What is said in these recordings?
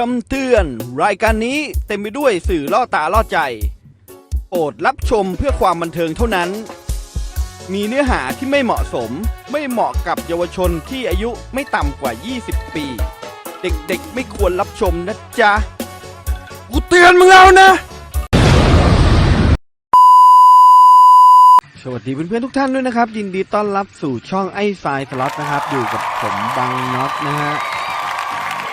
คำเตือน รายการนี้เต็มไปด้วยสื่อล่อตาล่อใจ โปรดรับชมเพื่อความบันเทิงเท่านั้น มีเนื้อหาที่ไม่เหมาะสม ไม่เหมาะกับเยาวชนที่อายุไม่ต่ำกว่า 20 ปี เด็กๆไม่ควรรับชมนะจ๊ะ กูเตือนมึงแล้วนะ สวัสดีเพื่อนๆทุกท่านด้วยนะครับ ยินดีต้อนรับสู่ช่องไอ้ทรายสล็อตนะครับ อยู่กับผมบังน็อตนะฮะ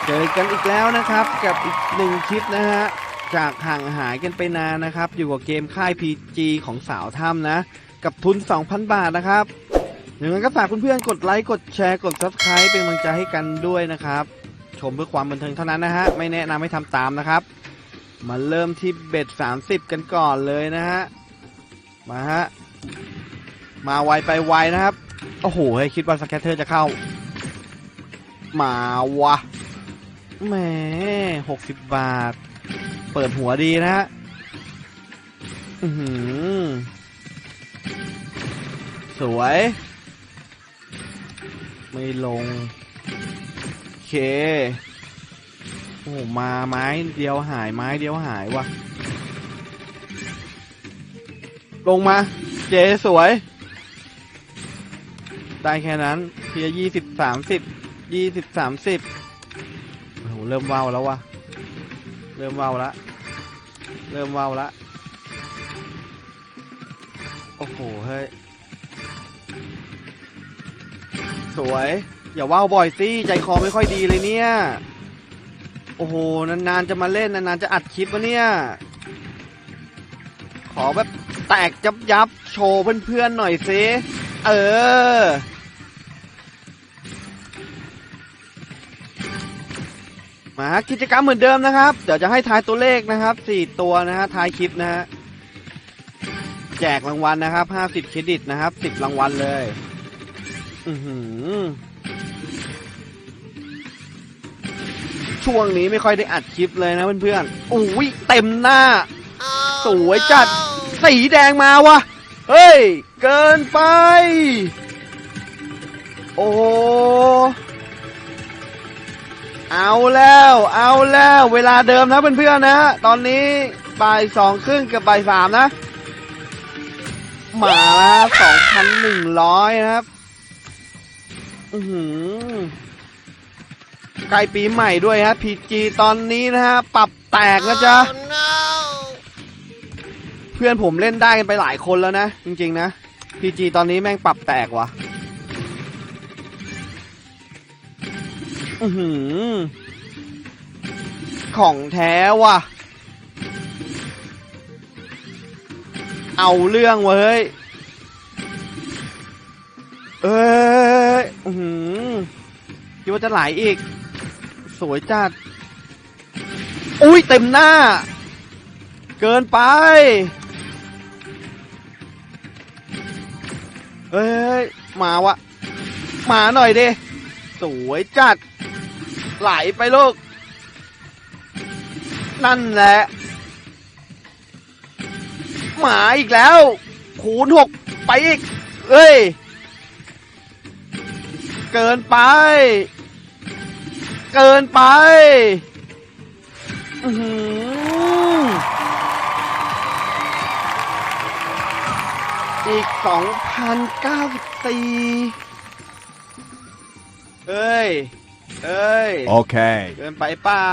เจอกันอีกแล้วนะครับกับอีกหนึ่งคลิปนะฮะจากห่างหายกันไปนานนะครับ อยู่กับเกมค่าย PG ของสาวถ้ำนะ กับทุน 2,000 บาทนะครับอย่างนั้นก็ฝากเพื่อนๆกดไลค์กดแชร์กด Subscribe เป็นกำลังใจให้กันด้วยนะครับ ชมเพื่อความบันเทิงเท่านั้นนะฮะ ไม่แนะนำให้ทำตามนะครับ มาเริ่มที่เบ็ด 30 กันก่อนเลยนะฮะ มาฮะ มาไวไปไวนะครับ โอ้โหคิดว่าสแกตเตอร์จะเข้ามาวะ แหมหกสิบบาท เปิดหัวดีนะฮะอือหือสวย ไม่ลง โอเค โอ้มาไม้เดียวหายไม้เดียวหายวะลงมา เจสวย ได้แค่นั้นเพียยี่สิบสามสิบยี่สิบสามสิบ เริ่มว้าวแล้ววะเริ่มว้าวละเริ่มว้าวละโอ้โหเฮ้ยสวย อย่าว่าวบ่อยสิใจคอไม่ค่อยดีเลยเนี่ย โอ้โหนานๆจะมาเล่นนานๆจะอัดคลิปวะเนี่ย ขอแบบแตกยับยับโชว์เพื่อนๆหน่อยสิเออ มากิจกรรมเหมือนเดิมนะครับ เดี๋ยวจะให้ทายตัวเลขนะครับสี่ตัวนะฮะทายคลิปนะฮะแจกรางวัลนะครับห้าสิบเครดิตนะครับสิบรางวัลเลย อือหือ ช่วงนี้ไม่ค่อยได้อัดคลิปเลยนะเพื่อนๆอุ้ยเต็มหน้า สวยจัดสีแดงมาวะเฮ้ย เกินไป โอ้ เอาแล้ว เอาแล้ว เวลาเดิมนะเพื่อนๆนะตอนนี้บ่ายสองครึ่งกับบ่ายสามนะมาแล้วสองพันหนึ่งร้อยนะครับอือหือใกล้ปีใหม่ด้วยฮะพีจีตอนนี้นะฮะ ปรับแตกนะจ๊ะ เพื่อนผมเล่นได้กันไปหลายคนแล้วนะ จริงๆนะพีจีตอนนี้แม่งปรับแตกว่ะ อือหือของแท้ว่ะ เอาเรื่องเว้ย เอ้ยอือหือคิดว่าจะไหลอีก สวยจัด อุ้ยเต็มหน้า เกินไป เอ้ย มาวะมาหน่อยดิ สวยจัด ไหลไปลูก นั่นแหละ หมาอีกแล้วคูณหกไปอีก เอ้ย เกินไป เกินไปอีกสองพันเก้าสิบสี่เอ้ย เอ้ย Okay. เกินไปเปล่า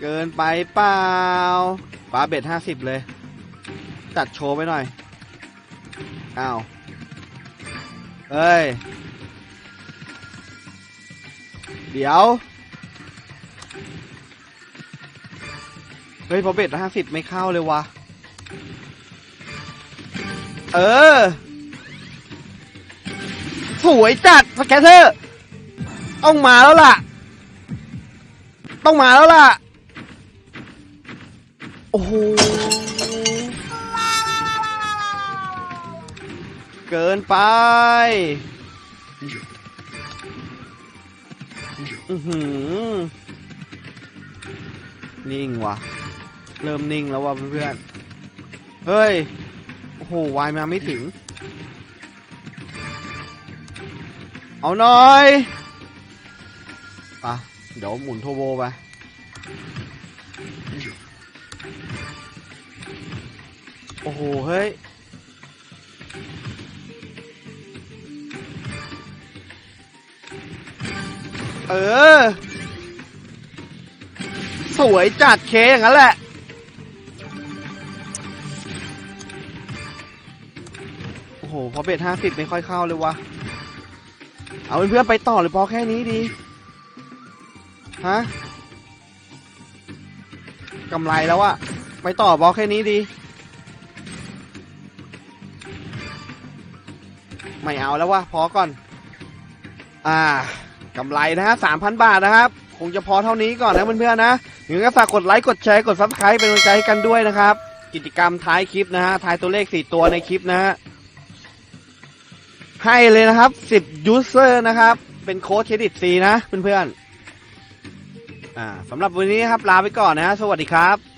เกินไปเปล่าปลาเบ็ดห้าสิบเลย จัดโชว์ไปหน่อย อ้าวเฮ้ย เดี๋ยว เฮ้ยพอเบ็ดห้าสิบไม่เข้าเลยวะ เออ สวยจัดสแกตเตอร์ ต้องมาแล้วล่ะ ต้องมาแล้วล่ะ โอ้โห เกินไป อือหือ นิ่งวะเริ่มนิ่งแล้วว่ะเพื่อนๆ เฮ้ย โอ้โห วายมาไม่ถึง เอาหน่อย ปะเดี๋ยวหมุนโทโบไป โอ้โห เฮ้ย เออ สวยจัดเคอย่างนั้นแหละโอ้โหพอเบ็ดห้าสิบไม่ค่อยเข้าเลยวะ เอาเพื่อนๆไปต่อหรือพอแค่นี้ดี ฮะกำไรแล้วอะไปต่อบอแค่นี้ดี ไม่เอาแล้ววะพอก่อน อ่ากำไรนะฮะสามพันบาทนะครับ คงจะพอเท่านี้ก่อนนะเพื่อนๆนะอยังไงก็ฝากกดไลค์กดแชร์กดซับสไครป์เป็นกำลังใจให้กันด้วยนะครับ กิจกรรมท้ายคลิปนะฮะทายตัวเลขสี่ตัวในคลิปนะฮะให้เลยนะครับสิบยูเซอร์นะครับ เป็นโค้ดเครดิตฟรีนะเพื่อนๆ อ่าสำหรับวันนี้ครับลาไปก่อนนะฮะสวัสดีครับ